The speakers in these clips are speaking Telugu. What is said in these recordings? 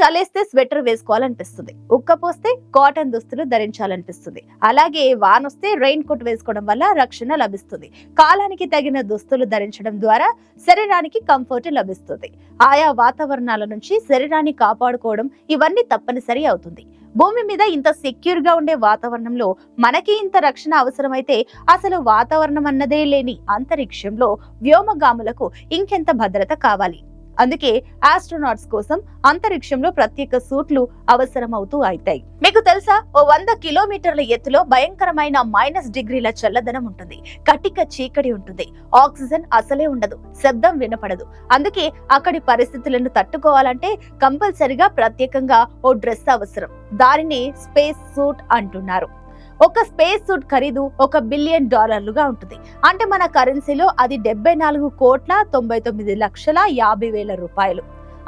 చలేస్తే స్వెటర్ వేసుకోవాలనిపిస్తుంది. ఉక్కపోస్తే కాటన్ దుస్తులు ధరించాలనిపిస్తుంది. అలాగే వానొస్తే రెయిన్ కోట్ వేసుకోవడం వల్ల రక్షణ లభిస్తుంది. కాలానికి తగిన దుస్తులు ధరించడం ద్వారా శరీరానికి కంఫర్ట్ లభిస్తుంది. ఆయా వాతావరణాల నుంచి శరీరాన్ని కాపాడుకోవడం ఇవన్నీ తప్పనిసరి అవుతుంది. భూమి మీద ఇంత సెక్యూర్గా ఉండే వాతావరణంలో మనకి ఇంత రక్షణ అవసరమైతే అసలు వాతావరణం అన్నదే లేని అంతరిక్షంలో వ్యోమగాములకు ఇంకెంత భద్రత కావాలి? అందుకే ఆస్ట్రోనాట్స్ కోసం అంతరిక్షంలో ప్రత్యేక సూట్లు అవసరమవుతూ అవుతాయి మీకు తెలుసా? ఓ వంద కిలోమీటర్ల ఎత్తులో భయంకరమైన మైనస్ డిగ్రీల చల్లదనం ఉంటుంది. కటిక చీకటి ఉంటుంది. ఆక్సిజన్ అసలే ఉండదు. శబ్దం వినపడదు. అందుకే అక్కడి పరిస్థితులను తట్టుకోవాలంటే కంపల్సరిగా ప్రత్యేకంగా ఓ డ్రెస్ అవసరం. దానిని స్పేస్ సూట్ అంటున్నారు. ఒక స్పేస్ సూట్ ఖరీదు ఒక బిలియన్ డాలర్లుగా ఉంటుంది. అంటే మన కరెన్సీలో అది డెబ్బై నాలుగు కోట్ల తొంభై తొమ్మిది లక్షల యాభై వేల రూపాయలు.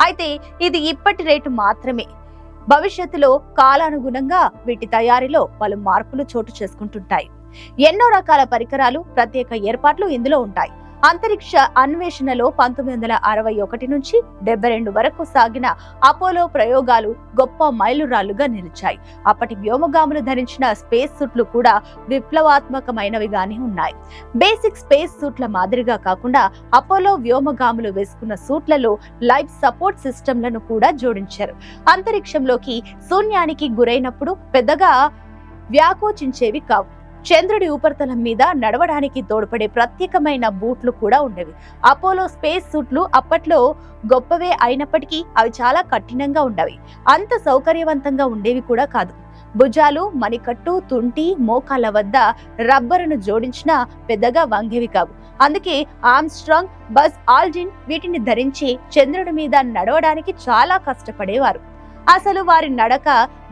అయితే ఇది ఇప్పటి రేటు మాత్రమే. భవిష్యత్తులో కాలానుగుణంగా వీటి తయారీలో పలు మార్పులు చోటు చేసుకుంటుంటాయి. ఎన్నో రకాల పరికరాలు ప్రత్యేక ఏర్పాట్లు ఇందులో ఉంటాయి. అంతరిక్ష అన్వేషణలో పంతొమ్మిది వందల అరవై ఒకటి నుంచి డెబ్బై రెండు వరకు సాగిన అపోలో ప్రయోగాలు గొప్ప మైలురాళ్ళుగా నిలిచాయి. అప్పటి వ్యోమగాములు ధరించిన స్పేస్ సూట్లు కూడా విప్లవాత్మకమైనవిగానే ఉన్నాయి. బేసిక్ స్పేస్ సూట్ల మాదిరిగా కాకుండా అపోలో వ్యోమగాములు వేసుకున్న సూట్లలో లైఫ్ సపోర్ట్ సిస్టంలను కూడా జోడించారు. అంతరిక్షంలోకి శూన్యానికి గురైనప్పుడు పెద్దగా వ్యాకోచించేవి కావు. చంద్రుడి ఉపరితలం మీద నడవడానికి తోడ్పడే ప్రత్యేకమైన బూట్లు కూడా ఉండేవి. అపోలో స్పేస్ సూట్లు అప్పట్లో గొప్పవే అయినప్పటికీ అవి చాలా కఠినంగా ఉండేవి. అంత సౌకర్యవంతంగా ఉండేవి కూడా కాదు. భుజాలు మణికట్టు తుంటి మోకాల వద్ద రబ్బరును జోడించిన పెద్దగా వంగేవి కావు. అందుకే ఆమ్స్ట్రాంగ్ బస్ ఆల్జిన్ వీటిని ధరించి చంద్రుడి మీద నడవడానికి చాలా కష్టపడేవారు. అసలు వారి నడక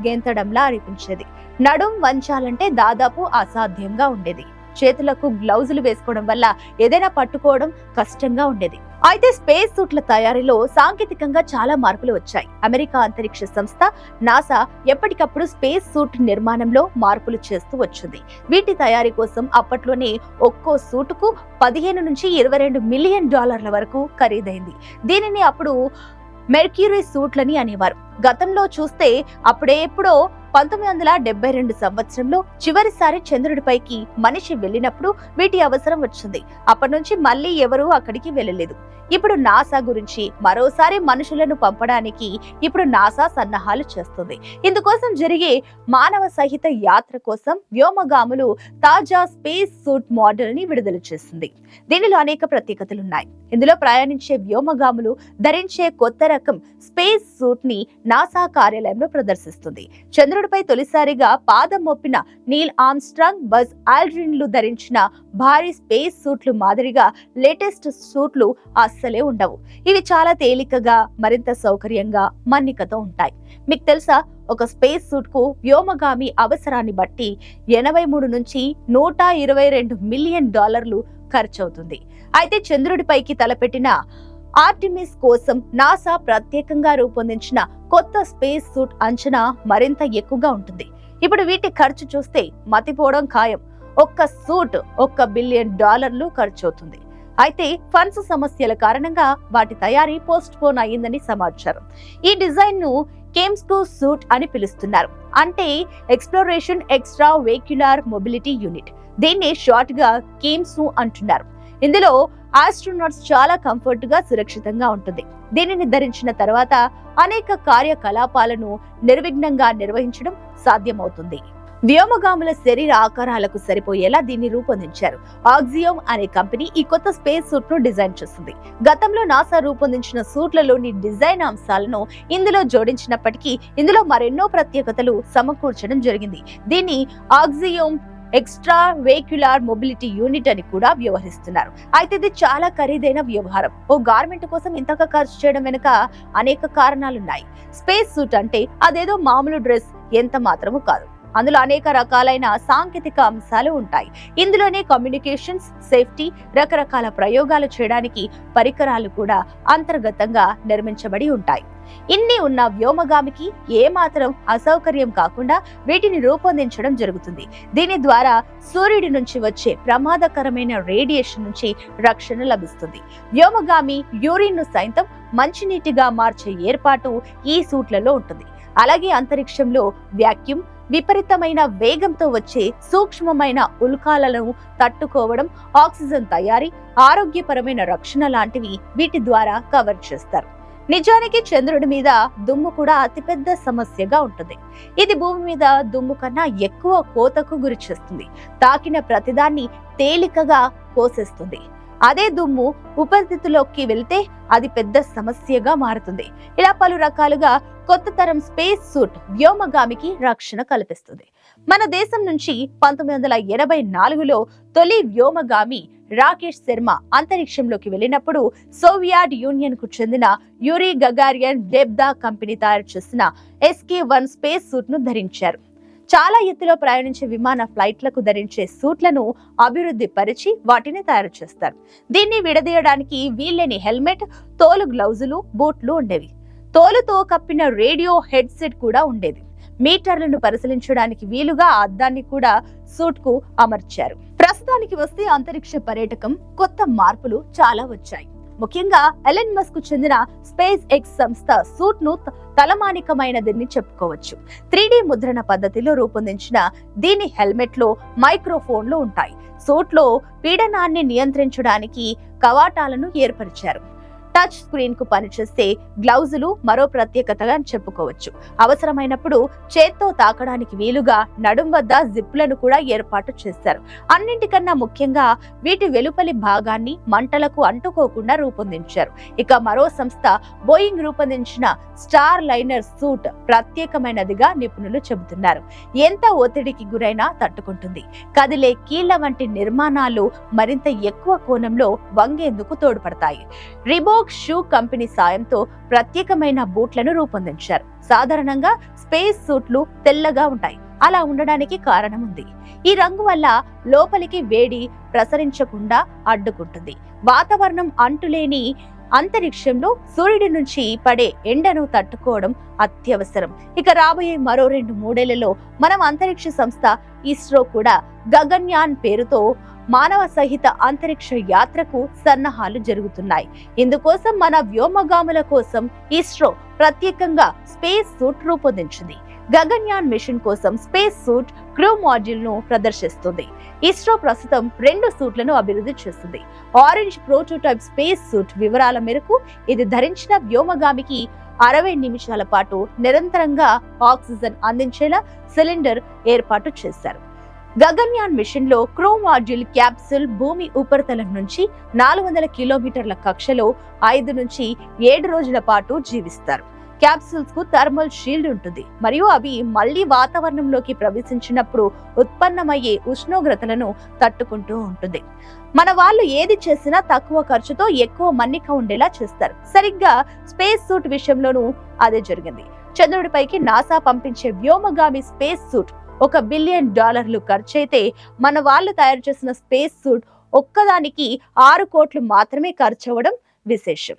గెంతడంలా అనిపించేది. నడుం వంచాలంటే దాదాపు అసాధ్యంగా ఉండేది. చేతులకు గ్లౌజులు వేసుకోవడం వల్ల ఏదైనా పట్టుకోవడం కష్టంగా ఉండేది. అయితే స్పేస్ సూట్ల తయారీలో సాంకేతికంగా చాలా మార్పులు వచ్చాయి. అమెరికా అంతరిక్ష సంస్థ నాసా ఎప్పటికప్పుడు స్పేస్ సూట్ నిర్మాణంలో మార్పులు చేస్తూ వచ్చింది. వీటి తయారీ కోసం అప్పట్లోనే ఒక్కో సూటుకు పదిహేను నుంచి ఇరవై రెండు మిలియన్ డాలర్ల వరకు ఖరీదైంది. దీనిని అప్పుడు మెర్క్యూరీ సూట్లని అనేవారు. గతంలో చూస్తే అప్పుడే ఎప్పుడో పంతొమ్మిది వందల డెబ్బై రెండు సంవత్సరంలో చివరిసారి చంద్రుడిపైకి మనిషి వెళ్ళినప్పుడు వీటి అవసరం వచ్చింది. అప్పటి నుంచి మళ్ళీ ఎవరూ అక్కడికి వెళ్ళలేదు. ఇప్పుడు నాసా గురించి మరోసారి మనుషులను పంపడానికి ఇప్పుడు నాసా సన్నాహాలు చేస్తుంది. ఇందుకోసం జరిగే మానవ సహిత యాత్ర కోసం వ్యోమగాములు తాజా స్పేస్ సూట్ మోడల్ని విడుదల చేసింది. దీనిలో అనేక ప్రత్యేకతలు ఉన్నాయి. ఇందులో ప్రయాణించే వ్యోమగాములు ధరించే కొత్త రకం స్పేస్ సూట్ని నాసా కార్యాలయంలో ప్రదర్శిస్తుంది. చంద్రుడిపై తొలిసారిగా పాదం మోపిన నీల్ ఆమ్స్ట్రాంగ్ బజ్ ఆల్డ్రిన్లు ధరించిన భారీ స్పేస్ సూట్లు మాదిరిగా లేటెస్ట్ సూట్లు అస్సలే ఉండవు. ఇవి చాలా తేలికగా మరింత సౌకర్యంగా మన్నికతో ఉంటాయి. మీకు తెలుసా? ఒక స్పేస్ సూట్కు వ్యోమగామి అవసరాన్ని బట్టి ఎనభై మూడు నుంచి నూట ఇరవై రెండు మిలియన్ డాలర్లు ఖర్చవుతుంది. అయితే చంద్రుడిపైకి తలపెట్టిన ఆర్టిమిస్ కోసం నాసా ప్రత్యేకంగా రూపొందించిన కొత్త స్పేస్ సూట్ అంచనా మరింత ఎక్కువగా ఉంటుంది. ఇప్పుడు వీటి ఖర్చు చూస్తే మతిపోవడం ఖాయం. ఒక్క సూట్ ఒక్క బిలియన్ డాలర్లు ఖర్చు అవుతుంది. అయితే ఫండ్స్ సమస్యల కారణంగా వాటి తయారీ పోస్ట్ పోన్ అయ్యిందని సమాచారం. ఈ డిజైన్ను కేమ్స్కో సూట్ అని పిలుస్తున్నారు. అంటే exploration extra vehicular mobility unit. దీన్ని షార్ట్గా కేమ్స్ అంటున్నారు. ఇందులో ఆస్ట్రోనాట్స్ చాలా కంఫర్ట్గా సురక్షితంగా ఉంటుంది. దీనిని ధరించిన తర్వాత అనేక కార్యకలాపాలను నిర్విఘ్నంగా నిర్వహించడం సాధ్యమవుతుంది. వ్యోమగాముల శరీర ఆకారాలకు సరిపోయేలా దీన్ని రూపొందించారు. ఆక్సియోమ్ అనే కంపెనీ ఈ కొత్త స్పేస్ సూట్ను డిజైన్ చేస్తుంది. గతంలో నాసా రూపొందించిన సూట్లలోని డిజైన్ అంశాలను ఇందులో జోడించినప్పటికీ ఇందులో మరెన్నో ప్రత్యేకతలు సమకూర్చడం జరిగింది. దీన్ని Axiom extra vehicular mobility unit అని కూడా వ్యవహరిస్తున్నారు. అయితే ఇది చాలా ఖరీదైన వ్యవహారం. ఓ గార్మెంట్ కోసం ఇంతగా ఖర్చు చేయడం వెనుక అనేక కారణాలున్నాయి. స్పేస్ సూట్ అంటే అదేదో మామూలు డ్రెస్ ఎంత మాత్రము కాదు. అందులో అనేక రకాలైన సాంకేతిక అంశాలు ఉంటాయి. ఇందులోనే కమ్యూనికేషన్స్ సేఫ్టీ రకరకాల ప్రయోగాలు చేయడానికి పరికరాలు కూడా అంతర్గతంగా నిర్మించబడి ఉంటాయి. ఇన్ని ఉన్న వ్యోమగామికి ఏమాత్రం అసౌకర్యం కాకుండా వీటిని రూపొందించడం జరుగుతుంది. దీని ద్వారా సూర్యుడి నుంచి వచ్చే ప్రమాదకరమైన రేడియేషన్ నుంచి రక్షణ లభిస్తుంది. వ్యోమగామి యూరిన్ను సైతం మంచినీటిగా మార్చే ఏర్పాటు ఈ సూట్లలో ఉంటుంది. అలాగే అంతరిక్షంలో వ్యాక్యూమ్ విపరీతమైన వేగంతో వచ్చే సూక్ష్మమైన ఉల్కాలను తట్టుకోవడం ఆక్సిజన్ తయారీ ఆరోగ్యపరమైన రక్షణ లాంటివి వీటి ద్వారా కవర్ చేస్తారు. నిజానికి చంద్రుడి మీద దుమ్ము కూడా అతిపెద్ద సమస్యగా ఉంటుంది. ఇది భూమి మీద దుమ్ము కన్నా ఎక్కువ కోతకు గురి చేస్తుంది. తాకిన ప్రతిదాన్ని తేలికగా కోసేస్తుంది. అదే దుమ్ము ఉపరితిలోకి వెళ్తే అది పెద్ద సమస్యగా మారుతుంది. ఇలా పలు రకాలుగా కొత్త తరం స్పేస్ సూట్ వ్యోమగామికి రక్షణ కల్పిస్తుంది. మన దేశం నుంచి పంతొమ్మిది వందల ఎనభై నాలుగులో తొలి వ్యోమగామి రాకేష్ శర్మ అంతరిక్షంలోకి వెళ్ళినప్పుడు సోవియట్ యూనియన్కు చెందిన యూరి గగారియన్ డెబ్దా కంపెనీ తయారు చేసిన ఎస్కే వన్ స్పేస్ సూట్ను ధరించారు. చాలా ఎత్తులో ప్రయాణించే విమాన ఫ్లైట్లకు ధరించే సూట్లను అభివృద్ధి పరిచి వాటిని తయారు చేస్తారు. దీన్ని విడదీయడానికి వీల్లేని హెల్మెట్ తోలు గ్లౌజులు బూట్లు ఉండేవి. తోలుతో కప్పిన రేడియో హెడ్సెట్ కూడా ఉండేది. మీటర్లను పరిశీలించడానికి వీలుగా అద్దాన్ని కూడా సూట్కు అమర్చారు. ప్రస్తుతానికి వస్తే అంతరిక్ష పర్యాటకం కొత్త మార్పులు చాలా వచ్చాయి. ముఖ్యంగా ఎలెన్ మస్క్ చెందిన స్పేస్ ఎక్స్ సంస్థ సూట్ను తలమానికమైనదని చెప్పుకోవచ్చు. త్రీ ముద్రణ పద్ధతిలో రూపొందించిన దీని హెల్మెట్లో మైక్రోఫోన్లు ఉంటాయి. సూట్లో పీడనాన్ని నియంత్రించడానికి కవాటాలను ఏర్పరిచారు. టచ్ స్క్రీన్కు పనిచేసే గ్లౌజులు మరో ప్రత్యేకతగా చెప్పుకోవచ్చు. అవసరమైనప్పుడు చేత్తో తాకడానికి వీలుగా నడుం వద్ద జిప్లను కూడా ఏర్పాటు చేశారు అన్నింటికన్నా ముఖ్యంగా వీటి వెలుపలి భాగాన్ని మంటలకు అంటుకోకుండా రూపొందించారు. ఇక మరో సంస్థ బోయింగ్ రూపొందించిన స్టార్ లైనర్ సూట్ ప్రత్యేకమైనదిగా నిపుణులు చెబుతున్నారు. ఎంత ఒత్తిడికి గురైనా తట్టుకుంటుంది. కదిలే కీళ్ళ వంటి నిర్మాణాలు మరింత ఎక్కువ కోణంలో వంగేందుకు తోడ్పడతాయి. రిబో స్పోక్ షూ కంపెనీ సాయంతో ప్రత్యేకమైన బూట్లను రూపొందించారు. సాధారణంగా స్పేస్ సూట్లు తెల్లగా ఉంటాయి. అలా ఉండడానికి కారణం ఉంది ఈ రంగు వల్ల లోపలికి వేడి ప్రసరించకుండా అడ్డుకుంటుంది. వాతావరణం అంటులేని అంతరిక్షంలో సూర్యుడి నుంచి పడే ఎండను తట్టుకోవడం అత్యవసరం. ఇక రాబోయే మరో రెండు మూడేళ్ళలో మనం అంతరిక్ష సంస్థ ఇస్రో కూడా గగన్యాన్ పేరుతో మానవ సహిత అంతరిక్ష యాత్రకు సన్నాహాలు జరుగుతున్నాయి. ఇందుకోసం మన వ్యోమగాముల కోసం ఇస్రో ప్రత్యేకంగా స్పేస్ సూట్ రూపొందించింది. గగన్యాన్ మిషన్ కోసం స్పేస్ సూట్ క్రూ మాడ్యూల్ను ప్రదర్శిస్తుంది. ఇస్రో ప్రస్తుతం రెండు సూట్లను అభివృద్ధి చేస్తుంది. ఆరెంజ్ ప్రోటోటైప్ స్పేస్ సూట్ వివరాల మేరకు ఇది ధరించిన వ్యోమగామికి అరవై నిమిషాల పాటు నిరంతరంగా ఆక్సిజన్ అందించేలా సిలిండర్ ఏర్పాటు చేశారు. గగన్యాన్ మిషన్లో క్రో మాడ్యూల్ క్యాప్సుల్ భూమి ఉపరితలం నుంచి నాలుగు వందల కిలోమీటర్ల కక్షలో ఐదు నుంచి ఏడు రోజుల పాటు జీవిస్తారు. క్యాప్సూల్స్కు థర్మల్ షీల్డ్ ఉంటుంది. మరియు అవి మళ్ళీ వాతావరణంలోకి ప్రవేశించినప్పుడు ఉత్పన్నమయ్యే ఉష్ణోగ్రతలను తట్టుకుంటూ ఉంటుంది. మన వాళ్ళు ఏది చేసినా తక్కువ ఖర్చుతో ఎక్కువ మన్నిక ఉండేలా చేస్తారు. సరిగ్గా స్పేస్ సూట్ విషయంలోనూ అదే జరిగింది. చంద్రుడిపైకి నాసా పంపించే వ్యోమగామి స్పేస్ సూట్ ఒక బిలియన్ డాలర్లు ఖర్చయితే మన వాళ్ళు తయారు చేసిన స్పేస్ సూట్ ఒక్కదానికి ఆరు కోట్లు మాత్రమే ఖర్చు అవ్వడం విశేషం.